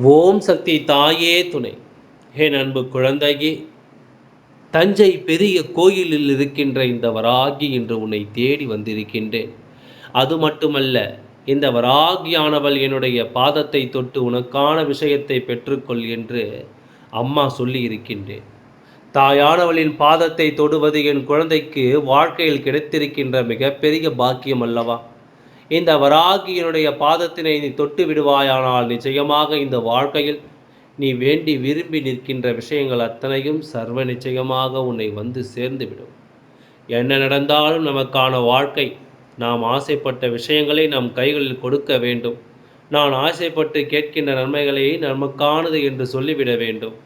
ஓம் சக்தி தாயே துணை. ஹே அன்பு குழந்தையே தஞ்சை பெரிய கோயிலில் இருக்கின்ற இந்த வராகி என்று உன்னை தேடி வந்திருக்கின்றேன். அது மட்டுமல்ல இந்த வராகியானவள் என்னுடைய பாதத்தை தொட்டு உனக்கான விஷயத்தை பெற்றுக்கொள் என்று அம்மா சொல்லி இருக்கின்றேன் தாயானவளின் பாதத்தை தொடுவது என் குழந்தைக்கு வாழ்க்கையில் கிடைத்திருக்கின்ற மிகப்பெரிய பாக்கியம் அல்லவா? இந்த வராகியினுடைய பாதத்தினை நீ தொட்டு விடுவாயானால் நிச்சயமாக இந்த வாழ்க்கையில் நீ வேண்டி விரும்பி நிற்கின்ற விஷயங்கள் அத்தனையும் சர்வ நிச்சயமாக உன்னை வந்து சேர்ந்து விடும். என்ன நடந்தாலும் நமக்கான வாழ்க்கை நாம் ஆசைப்பட்ட விஷயங்களை நம் கைகளில் கொடுக்க வேண்டும். நான் ஆசைப்பட்டு கேட்கின்ற நன்மைகளை நமக்கானது என்று சொல்லிவிட வேண்டும்.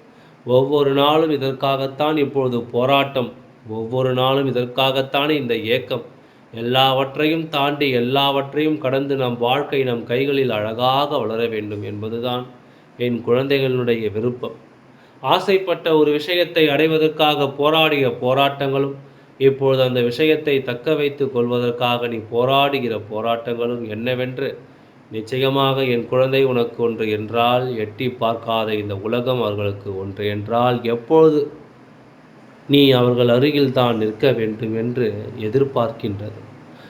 ஒவ்வொரு நாளும் இதற்காகத்தான் இப்பொழுது போராட்டம். ஒவ்வொரு நாளும் இதற்காகத்தான் இந்த ஏக்கம். எல்லாவற்றையும் தாண்டி எல்லாவற்றையும் கடந்து நம் வாழ்க்கை நம் கைகளில் அழகாக வளர வேண்டும் என்பதுதான் என் குழந்தைகளுடைய விருப்பம். ஆசைப்பட்ட ஒரு விஷயத்தை அடைவதற்காக போராடிய போராட்டங்களும் இப்பொழுது அந்த விஷயத்தை தக்க வைத்து கொள்வதற்காக நீ போராடுகிற போராட்டங்களும் என்னவென்று நிச்சயமாக என் குழந்தை உனக்கு ஒன்று என்றால் எட்டி பார்க்காத இந்த உலகம் அவர்களுக்கு ஒன்று என்றால் எப்பொழுது நீ அவர்கள் அருகில் தான் நிற்க வேண்டும் என்று எதிர்பார்க்கின்றது.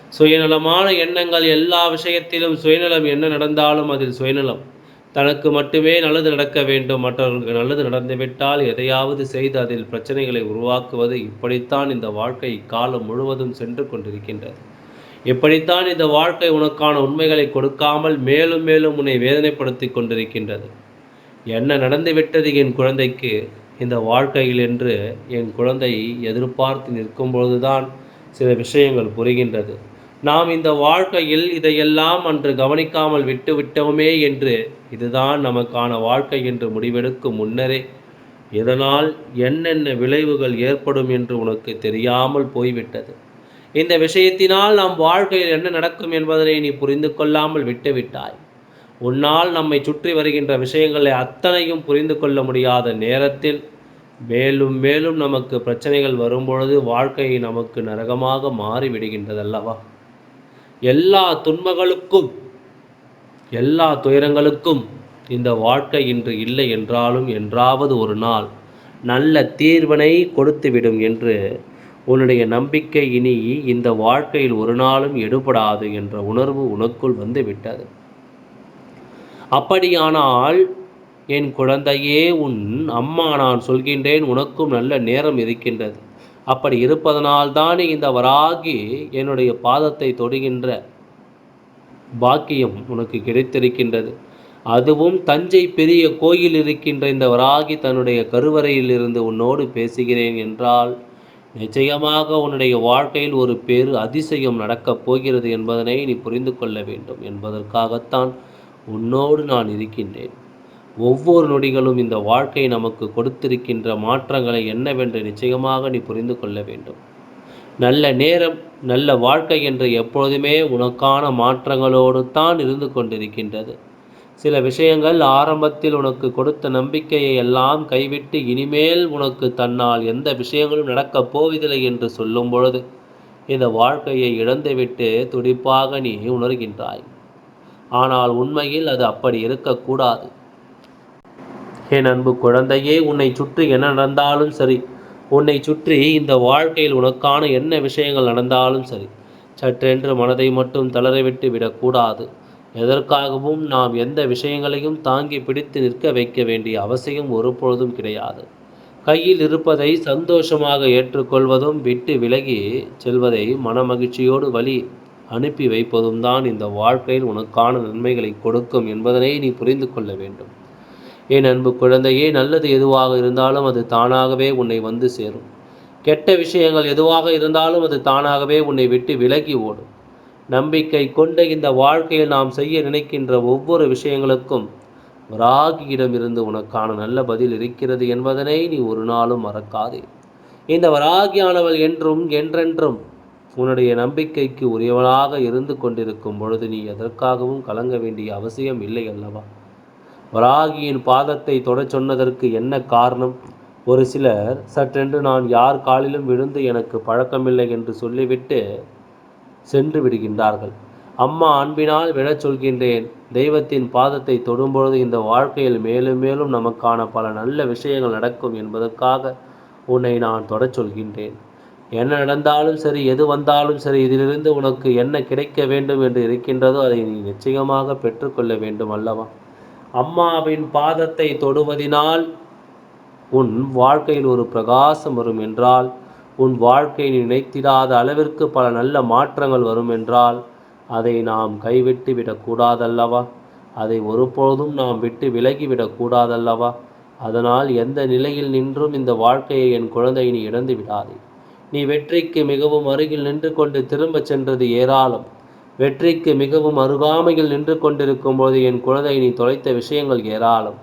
சுயநலமான எண்ணங்கள் எல்லா விஷயத்திலும் சுயநலம் என்ன நடந்தாலும் அதில் சுயநலம். தனக்கு மட்டுமே நல்லது நடக்க வேண்டும் மற்றவர்களுக்கு நல்லது நடந்துவிட்டால் எதையாவது செய்து அதில் பிரச்சனைகளை உருவாக்குவது இப்படித்தான் இந்த வாழ்க்கை காலம் முழுவதும் சென்று கொண்டிருக்கின்றது. இப்படித்தான் இந்த வாழ்க்கை உனக்கான உண்மைகளை கொடுக்காமல் மேலும் மேலும் உன்னை வேதனைப்படுத்தி கொண்டிருக்கின்றது. என்ன நடந்துவிட்டது என் குழந்தைக்கு? இந்த வாழ்க்கையில் என்று என் குழந்தை எதிர்பார்த்து நிற்கும் பொழுதுதான் சில விஷயங்கள் புரிகின்றது. நாம் இந்த வாழ்க்கையில் இதையெல்லாம் அன்று கவனிக்காமல் விட்டுவிட்டோமே என்று இதுதான் நமக்கான வாழ்க்கை என்று முடிவெடுக்கும் முன்னரே. இதனால் என்னென்ன விளைவுகள் ஏற்படும் என்று உனக்கு தெரியாமல் போய்விட்டது. இந்த விஷயத்தினால் நம் வாழ்க்கையில் என்ன நடக்கும் என்பதனை நீ புரிந்து கொள்ளாமல் விட்டுவிட்டாய் உன்னால் நம்மை சுற்றி வருகின்ற விஷயங்களை அத்தனையும் புரிந்து கொள்ள முடியாத நேரத்தில் மேலும் மேலும் நமக்கு பிரச்சனைகள் வரும்பொழுது வாழ்க்கை நமக்கு நரகமாக மாறிவிடுகின்றதல்லவா? எல்லா துன்பங்களுக்கும் எல்லா துயரங்களுக்கும் இந்த வாழ்க்கை இன்று இல்லை என்றாலும் என்றாவது ஒரு நாள் நல்ல தீர்வனை கொடுத்துவிடும் என்று உன்னுடைய நம்பிக்கை இனி இந்த வாழ்க்கையில் ஒரு நாளும் எடுபடாது என்ற உணர்வு உனக்குள் வந்து விட்டது. அப்படியானால் என் குழந்தையே உன் அம்மா நான் சொல்கின்றேன் உனக்கும் நல்ல நேரம் இருக்கின்றது. அப்படி இருப்பதனால்தானே இந்த வராகி என்னுடைய பாதத்தை தொடுகின்ற பாக்கியம் உனக்கு கிடைத்திருக்கின்றது. அதுவும் தஞ்சை பெரிய கோயில் இருக்கின்ற இந்த வராகி தன்னுடைய கருவறையில் இருந்து உன்னோடு பேசுகிறேன் என்றால் நிச்சயமாக உன்னுடைய வாழ்க்கையில் ஒரு பேரு அதிசயம் நடக்கப் போகிறது என்பதனை நீ புரிந்து கொள்ள வேண்டும் என்பதற்காகத்தான் உன்னோடு நான் இருக்கின்றேன். ஒவ்வொரு நொடிகளும் இந்த வாழ்க்கை நமக்கு கொடுத்திருக்கின்ற மாற்றங்களை என்னவென்று நிச்சயமாக நீ புரிந்து கொள்ள வேண்டும். நல்ல நேரம் நல்ல வாழ்க்கை என்று எப்பொழுதுமே உனக்கான மாற்றங்களோடு தான் இருந்து கொண்டிருக்கின்றது. சில விஷயங்கள் ஆரம்பத்தில் உனக்கு கொடுத்த நம்பிக்கையை எல்லாம் கைவிட்டு இனிமேல் உனக்கு தன்னால் எந்த விஷயங்களும் நடக்கப் போவதில்லை என்று சொல்லும் பொழுது இந்த வாழ்க்கையை இழந்துவிட்டு துடிப்பாக நீ உணர்கின்றாய். ஆனால் உண்மையில் அது அப்படி இருக்கக்கூடாது. என் அன்பு குழந்தையே உன்னை சுற்றி என்ன நடந்தாலும் சரி உன்னை சுற்றி இந்த வாழ்க்கையில் உனக்கான என்ன விஷயங்கள் நடந்தாலும் சரி சற்றென்று மனதை மட்டும் தளரவிட்டு விடக்கூடாது. எதற்காகவும் நாம் எந்த விஷயங்களையும் தாங்கி பிடித்து நிற்க வைக்க வேண்டிய அவசியம் ஒருபொழுதும் கிடையாது. கையில் இருப்பதை சந்தோஷமாக ஏற்றுக்கொள்வதும் விட்டு விலகி செல்வதை மனமகிழ்ச்சியோடு வழி அனுப்பி வைப்பதும் தான் இந்த வாழ்க்கையில் உனக்கான நன்மைகளை கொடுக்கும் என்பதனை நீ புரிந்து கொள்ள வேண்டும். என் அன்பு குழந்தையே நல்லது எதுவாக இருந்தாலும் அது தானாகவே உன்னை வந்து சேரும். கெட்ட விஷயங்கள் எதுவாக இருந்தாலும் அது தானாகவே உன்னை விட்டு விலகி ஓடும். நம்பிக்கை கொண்ட இந்த வாழ்க்கையில் நாம் செய்ய நினைக்கின்ற ஒவ்வொரு விஷயங்களுக்கும் வராகியிடமிருந்து உனக்கான நல்ல பதில் இருக்கிறது என்பதனை நீ ஒரு நாளும் மறக்காதே. இந்த வராகியானவள் என்றும் என்றென்றும் உன்னுடைய நம்பிக்கைக்கு உரியவனாக இருந்து கொண்டிருக்கும் பொழுது நீ எதற்காகவும் கலங்க வேண்டிய அவசியம் இல்லை அல்லவா? வராகியின் பாதத்தை தொடச் சொன்னதற்கு என்ன காரணம்? ஒரு சிலர் சற்றென்று நான் யார் காலிலும் விழுந்து எனக்கு பழக்கமில்லை என்று சொல்லிவிட்டு சென்று விடுகின்றார்கள். அம்மா அன்பினால் விழச் சொல்கின்றேன். தெய்வத்தின் பாதத்தை தொடும்பொழுது இந்த வாழ்க்கையில் மேலும் மேலும் நமக்கான பல நல்ல விஷயங்கள் நடக்கும் என்பதற்காக உன்னை நான் தொடச் சொல்கின்றேன். என்ன நடந்தாலும் சரி எது வந்தாலும் சரி இதிலிருந்து உனக்கு என்ன கிடைக்க வேண்டும் என்று இருக்கின்றதோ அதை நீ நிச்சயமாக பெற்றுக்கொள்ள வேண்டும் அல்லவா? அம்மாவின் பாதத்தை தொடுவதினால் உன் வாழ்க்கையில் ஒரு பிரகாசம் வரும் என்றால் உன் வாழ்க்கை நினைத்திடாத அளவிற்கு பல நல்ல மாற்றங்கள் வரும் என்றால் அதை நாம் கைவிட்டு விடக்கூடாதல்லவா? அதை ஒருபோதும் நாம் விட்டு விலகிவிடக்கூடாதல்லவா அதனால் எந்த நிலையில் நின்றும் இந்த வாழ்க்கையை என் குழந்தை நீ இழந்து விடாதே. நீ வெற்றிக்கு மிகவும் அருகில் நின்று கொண்டு திரும்பச் சென்றது ஏராளம். வெற்றிக்கு மிகவும் அருகாமையில் நின்று கொண்டிருக்கும் போது என் குழந்தை நீ தொலைத்த விஷயங்கள் ஏராளம்.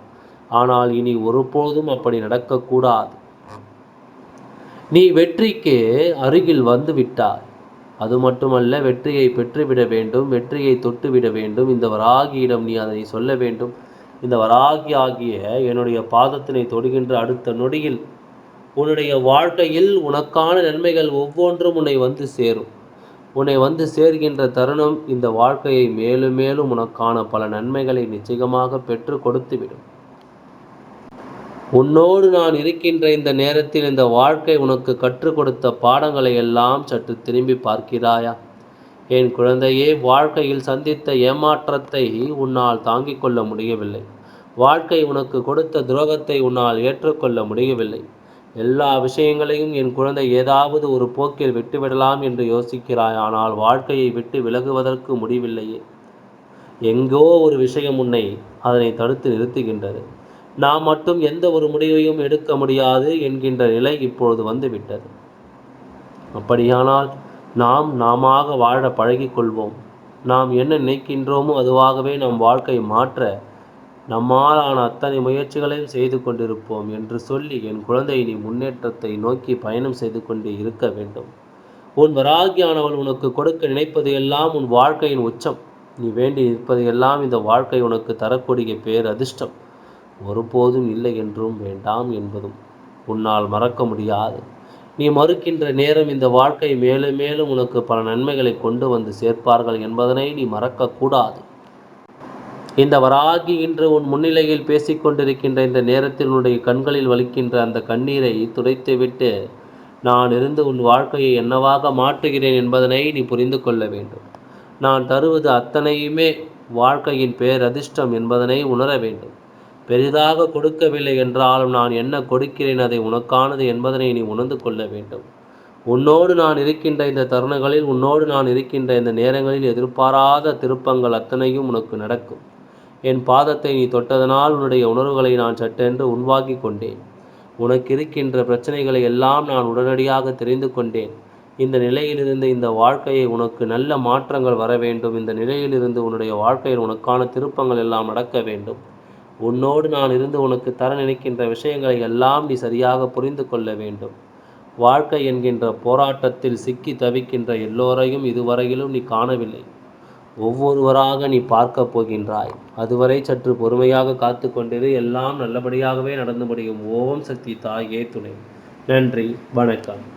ஆனால் இனி ஒருபோதும் அப்படி நடக்கக்கூடாது. நீ வெற்றிக்கு அருகில் வந்து விட்டாய். அது மட்டுமல்ல வெற்றியை பெற்றுவிட வேண்டும் வெற்றியை தொட்டுவிட வேண்டும். இந்த வராகியிடம் நீ அதனை சொல்ல வேண்டும். இந்த வராகி ஆகிய என்னுடைய பாதத்தினை தொடுகின்ற அடுத்த நொடியில் உன்னுடைய வாழ்க்கையில் உனக்கான நன்மைகள் ஒவ்வொன்றும் உன்னை வந்து சேரும். உன்னை வந்து சேர்கின்ற தருணம் இந்த வாழ்க்கையை மேலும் மேலும் உனக்கான பல நன்மைகளை நிச்சயமாக பெற்று கொடுத்துவிடும். உன்னோடு நான் இருக்கின்ற இந்த நேரத்தில் இந்த வாழ்க்கை உனக்கு கற்றுக் கொடுத்த பாடங்களை எல்லாம் சற்று திரும்பி பார்க்கிறாயா? என் குழந்தையே வாழ்க்கையில் சந்தித்த ஏமாற்றத்தை உன்னால் தாங்கிக் கொள்ள முடியவில்லை. வாழ்க்கை உனக்கு கொடுத்த துரோகத்தை உன்னால் ஏற்றுக்கொள்ள முடியவில்லை. எல்லா விஷயங்களையும் என் குழந்தை ஏதாவது ஒரு போக்கில் விட்டுவிடலாம் என்று யோசிக்கிறாய் ஆனால் வாழ்க்கையை விட்டு விலகுவதற்கு முடிவில்லையே. எங்கோ ஒரு விஷயம் உன்னை அதனை தடுத்து நிறுத்துகின்றது. நாம் மட்டும் எந்த ஒரு முடிவையும் எடுக்க முடியாது என்கின்ற நிலை இப்பொழுது வந்துவிட்டது. அப்படியானால் நாம் நாம வாழ பழகிக்கொள்வோம். நாம் என்ன நினைக்கின்றோமோ அதுவாகவே நம் வாழ்க்கை மாற்ற நம்மாலான அத்தனை முயற்சிகளையும் செய்து கொண்டிருப்போம் என்று சொல்லி என் குழந்தை நீ முன்னேற்றத்தை நோக்கி பயணம் செய்து கொண்டே இருக்க வேண்டும். உன் வராகியானவள் உனக்கு கொடுக்க நினைப்பது எல்லாம் உன் வாழ்க்கையின் உச்சம். நீ வேண்டி நிற்பது எல்லாம் இந்த வாழ்க்கை உனக்கு தரக்கூடிய பேர் அதிர்ஷ்டம் ஒருபோதும் இல்லை என்றும் வேண்டாம் என்பதும் உன்னால் மறக்க முடியாது. நீ மறுக்கின்ற நேரம் இந்த வாழ்க்கை மேலும் மேலும் உனக்கு பல நன்மைகளை கொண்டு வந்து சேர்ப்பார்கள் என்பதனை நீ மறக்கக்கூடாது. இந்த வராகி இன்று உன் முன்னிலையில் பேசிக்கொண்டிருக்கின்ற இந்த நேரத்தில் உன்னுடைய கண்களில் வலிக்கின்ற அந்த கண்ணீரை துடைத்துவிட்டு நான் இருந்து உன் வாழ்க்கையை என்னவாக மாற்றுகிறேன் என்பதனை நீ புரிந்து கொள்ள வேண்டும். நான் தருவது அத்தனையுமே வாழ்க்கையின் பேரதிர்ஷ்டம் என்பதனை உணர வேண்டும். பெரிதாக கொடுக்கவில்லை என்றாலும் நான் என்ன கொடுக்கிறேன் அதை உனக்கானது என்பதனை நீ உணர்ந்து கொள்ள வேண்டும். உன்னோடு நான் இருக்கின்ற இந்த தருணங்களில் உன்னோடு நான் இருக்கின்ற இந்த நேரங்களில் எதிர்பாராத திருப்பங்கள் அத்தனையும் உனக்கு நடக்கும். என் பாதத்தை நீ தொட்டதனால் உன்னுடைய உணர்வுகளை நான் சட்டென்று உள்வாக்கி கொண்டேன். உனக்கு இருக்கின்ற பிரச்சனைகளை எல்லாம் நான் உடனடியாக தெரிந்து கொண்டேன். இந்த நிலையிலிருந்து இந்த வாழ்க்கையை உனக்கு நல்ல மாற்றங்கள் வர வேண்டும். இந்த நிலையிலிருந்து உன்னுடைய வாழ்க்கையில் உனக்கான திருப்பங்கள் எல்லாம் நடக்க வேண்டும். உன்னோடு நான் இருந்து உனக்கு தர நினைக்கின்ற விஷயங்களை எல்லாம் நீ சரியாக புரிந்து கொள்ள வேண்டும். வாழ்க்கை என்கின்ற போராட்டத்தில் சிக்கி தவிக்கின்ற எல்லோரையும் இதுவரையிலும் நீ காணவில்லை. ஒவ்வொருவராக நீ பார்க்க போகின்றாய். அதுவரை சற்று பொறுமையாக காத்து கொண்டிரு எல்லாம் நல்லபடியாகவே நடந்து முடியும் ஓம் சக்தி தாயே துணை. நன்றி வணக்கம்.